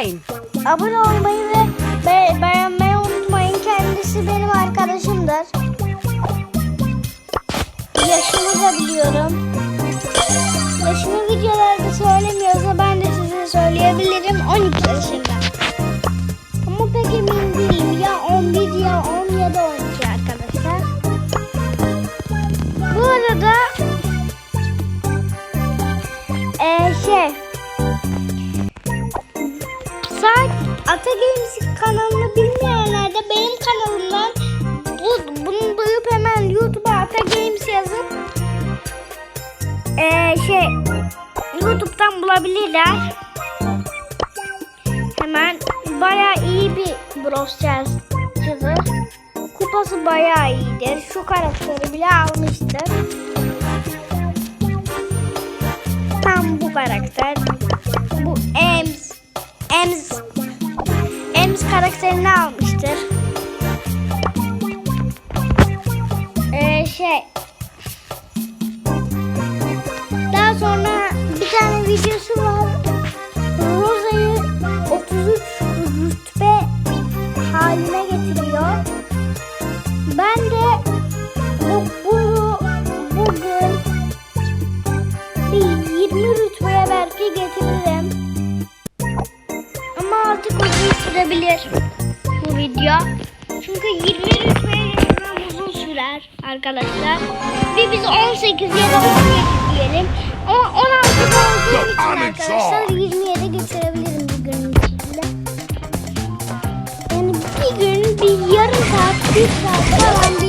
Game. abone olmayı ve be- beğenmeyi unutmayın. Kendisi benim arkadaşımdır. Yaşımı da biliyorum. Yaşımı videolarda söylemiyorsa ben de size söyleyebilirim. 12 yaşında. Ama pek emin değilim. Ya 11 ya 10 ya da 12 arkadaşlar. Bu arada YouTube'dan bulabilirler. Hemen bayağı iyi bir Brawl. Kupası bayağı iyidir. Şu karakteri bile almıştır. Tam bu karakter. Bu Ems. Ems. Ems karakterini almıştır. Ee, şey. Sürebilir bu video. Çünkü 20 rütbeye getirmem uzun sürer arkadaşlar. Ve biz 18 ya da 17 diyelim. Ama 16'da olduğum için arkadaşlar 20'ye de getirebilirim bir günün içinde. Yani bir gün bir yarım saat, bir saat falan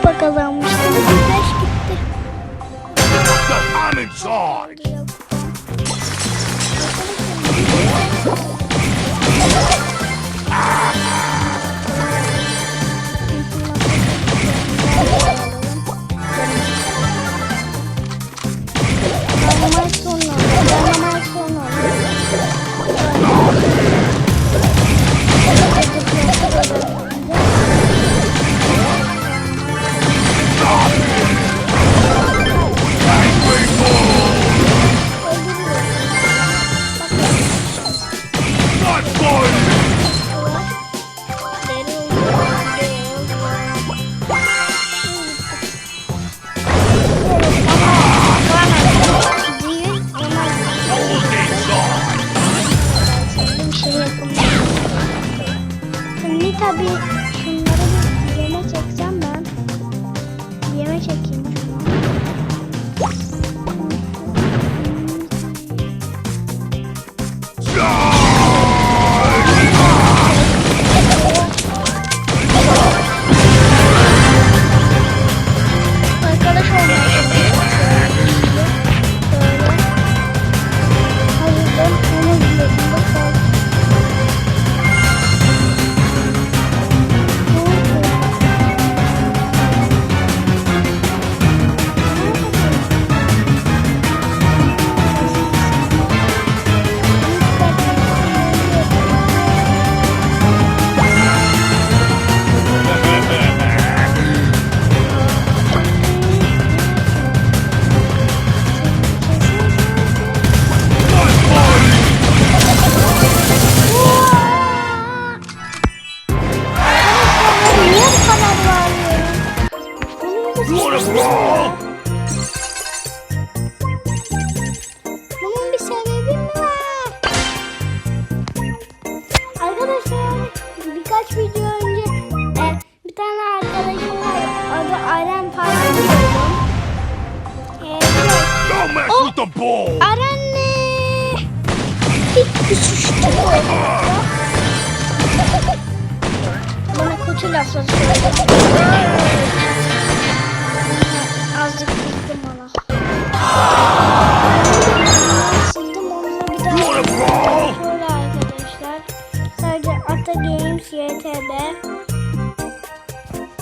kupa kazanmıştım. 5 gitti. So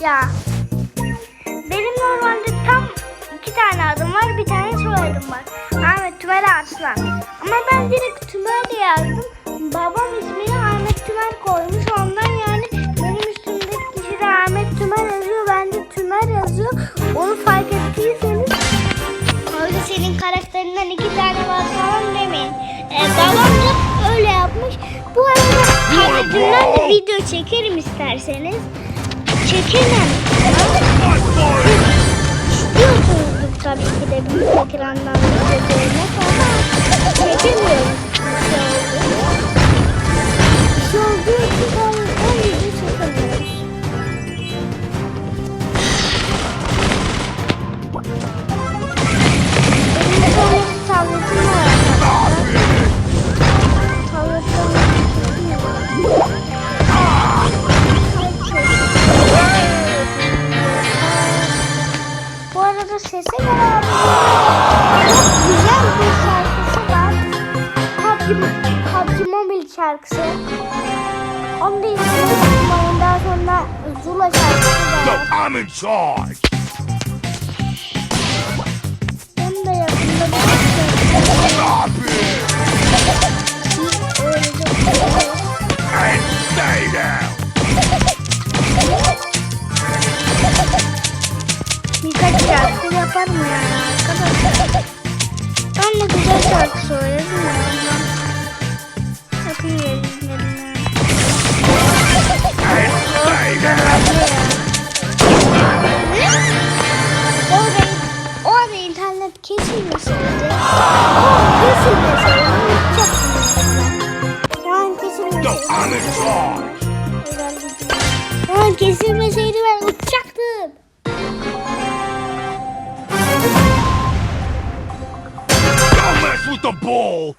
Ya. Benim normalde tam iki tane adım var. Bir tane soyadım var. Ahmet Tümer Arslan. Ama ben direkt Tümer diye yazdım. Babam ismini Ahmet Tümer koymuş. Ondan yani benim üstümdeki kişi de Ahmet Tümer yazıyor. Bende Tümer yazıyor. Onu fark ettiyseniz Öyle senin karakterinden iki tane var falan demeyin. Ee, babam da öyle yapmış. Bu arada tabletimden de video çekerim isterseniz. Boy. İstiyorsunuzdur tabii ki de büyük ekrandan Onu da izlemeyi Daha sonra Zula şarkısı da Yo, var. I'm in charge. Onu da yakında bir şey Stop it. Öyle de- And stay down. Birkaç şarkı yaparım yani arkadaşlar. Ben de güzel şarkı söyledim ya ondan. Yani kesilmeseydi ben uçacaktım. Don't mess with the ball.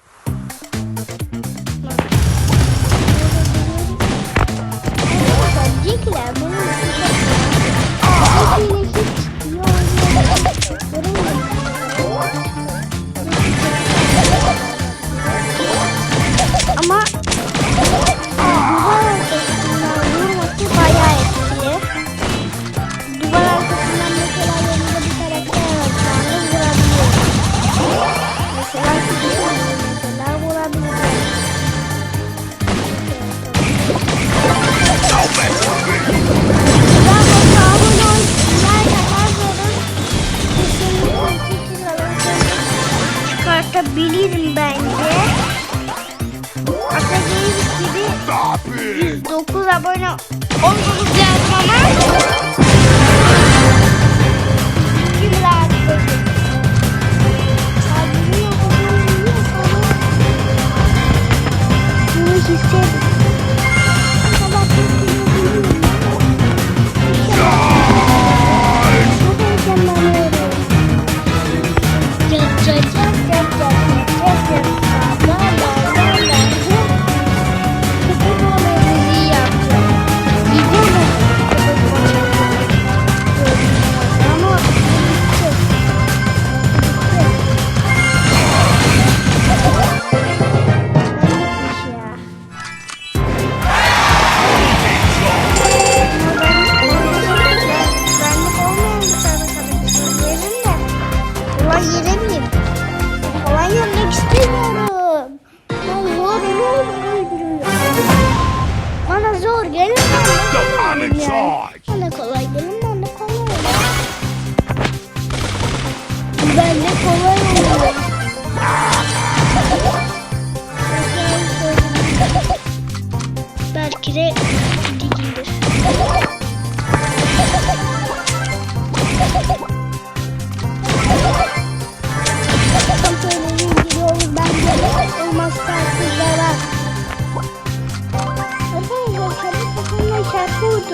んっ。Bunu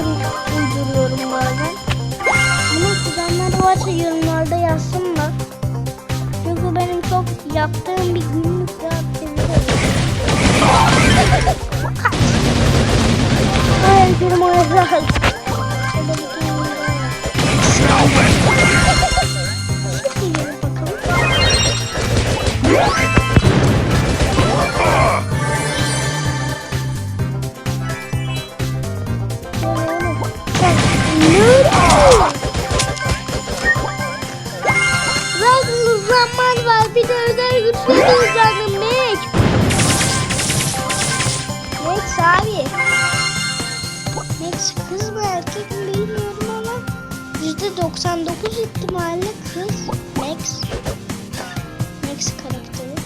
uyduruyorum bazen. Ama kuzenler varsa yorumlarda yazsınlar. Çünkü benim çok yaptığım bir günlük bir aktivite. Ay benim o evrak. Zaten Bir de özel güçleri uzandım. Mek. Max abi. Max kız mı erkek mi bilmiyorum ama yüzde 99 ihtimalle kız Max. Max karakteri.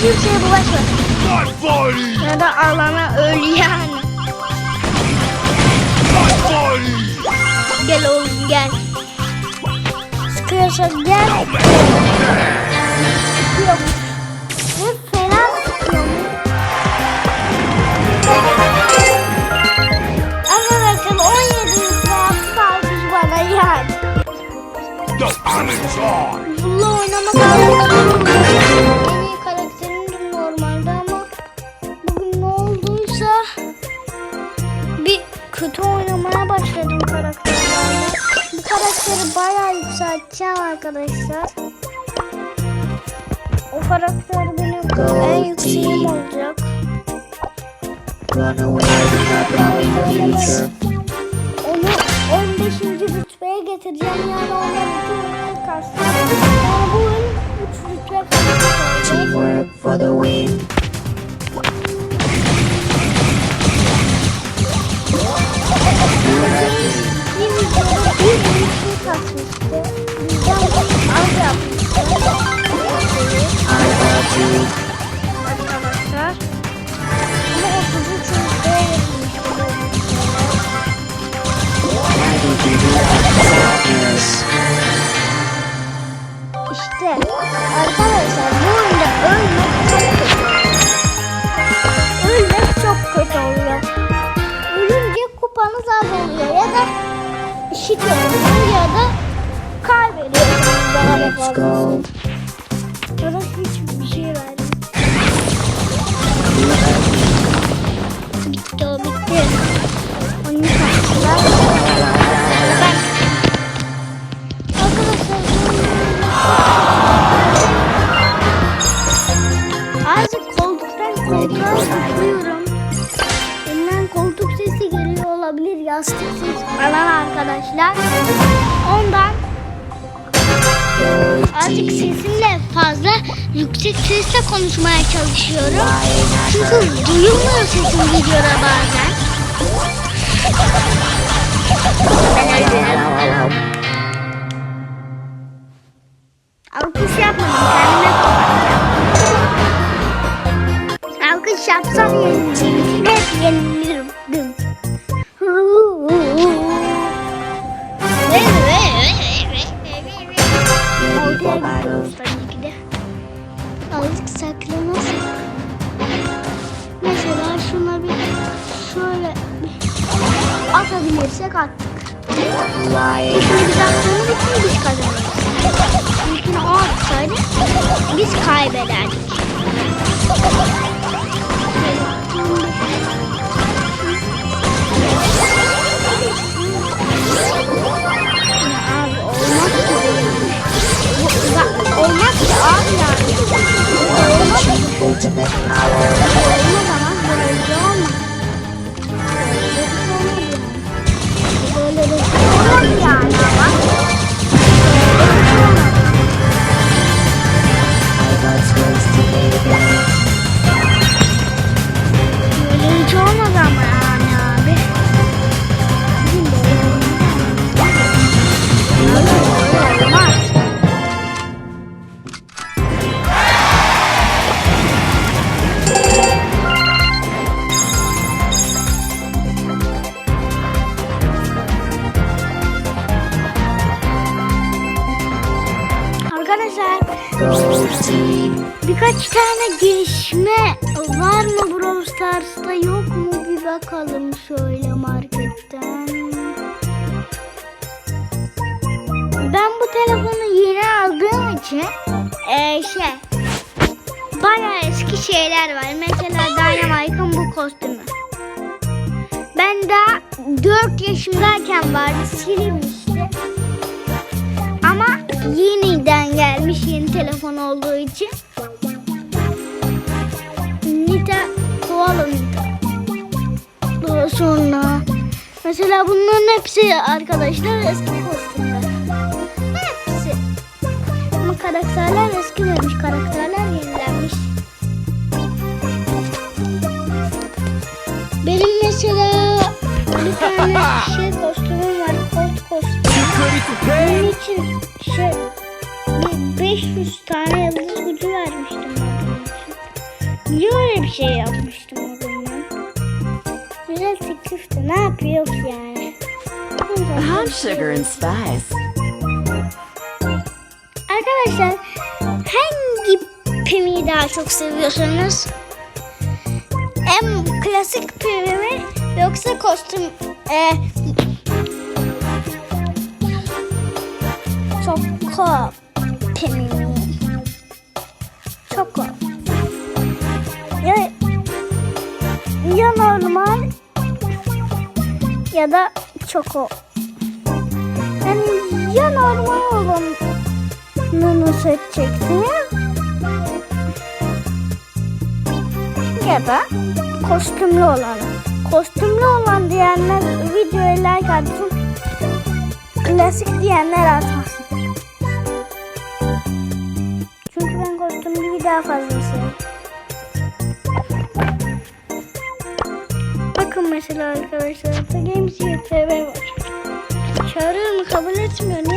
Kimseye bulaşma. Ya da alana öl yani. Body! Gel oğlum gel. Sıkıyorsan gel. Yo, Onu 15. rütbeye getireceğim yani kupanız az oluyor ya da işit oluyor ya da kaybediyorsunuz daha da Let's fazla. go. Ya da hiçbir şey vermiyor. Bitti o bitti. Onu kaptılar. Olabilir. Yastık sesi falan arkadaşlar. Ondan azıcık sesimle fazla yüksek sesle konuşmaya çalışıyorum. Çünkü duyulmuyor sesim videoda bazen. Alkış yapmadım kendime. Alkış yapsam yenileceğim. Atabilirsek attık. Şimdi biz attığımız için biz kazanırız. İlkini o atsaydı biz kaybederdik. Abi olmaz ki ya, Olmaz. Olmaz Bye. İçin eee şey bayağı eski şeyler var. Mesela Dynamite'ın bu kostümü. Ben daha 4 yaşımdayken vardı silinmişti. Ama yeniden gelmiş yeni telefon olduğu için. Nita. Daha sonra mesela bunların hepsi arkadaşlar eski kostümler. Karakterler eskimemiş. Karakterler yenilenmiş. Benim mesela bir tane şey kostümüm var. Colt kostümü. Bunun için şey bir 500 tane yıldız gücü vermiştim. Niye öyle bir şey yapmıştım o zaman? Güzel teklifti. Ne yapıyor ki yani? I'm sugar and spice. Arkadaşlar hangi pimi daha çok seviyorsunuz? En klasik pimi mi yoksa kostüm e, Çoko pimi mi? Çoko. Ya, ya normal ya da çoko. Yani ya normal olanını seçeceksin ya da kostümlü olanı. Kostümlü olan diyenler videoya like atsın. Klasik diyenler atmasın. Çünkü ben kostümlüyü daha fazla seviyorum. Bakın mesela arkadaşlar Games TV var. Çağırıyorum kabul etmiyor.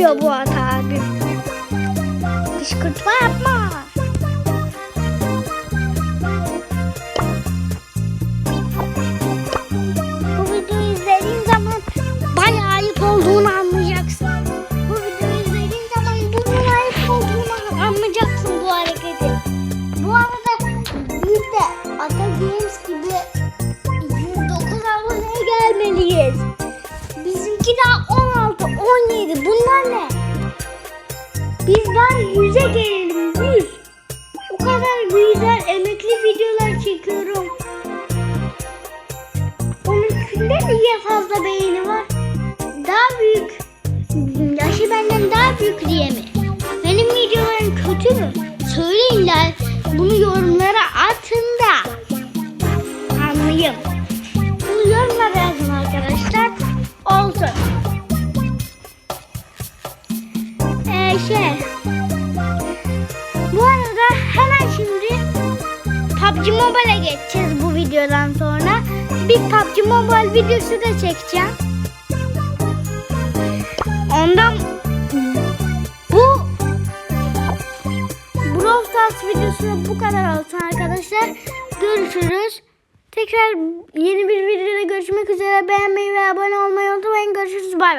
Yapıyor bu ata abi. Kışkırtma yapma. Daha 100'e gelelim. 100. O kadar güzel emekli videolar çekiyorum. Onunkinde niye fazla beğeni var? Daha büyük. Yaşı benden daha büyük diye mi? Benim videolarım kötü mü? Söyleyinler. Bunu yorumlara atın da. Anlayayım. Bunu yorumlara yazın arkadaşlar. Olsun. Ee, şey. PUBG Mobile'e geçeceğiz bu videodan sonra. Bir PUBG Mobile videosu da çekeceğim. Ondan bu Brawl Stars videosu bu kadar olsun arkadaşlar. Görüşürüz. Tekrar yeni bir videoda görüşmek üzere. Beğenmeyi ve abone olmayı unutmayın. Görüşürüz. Bay bay.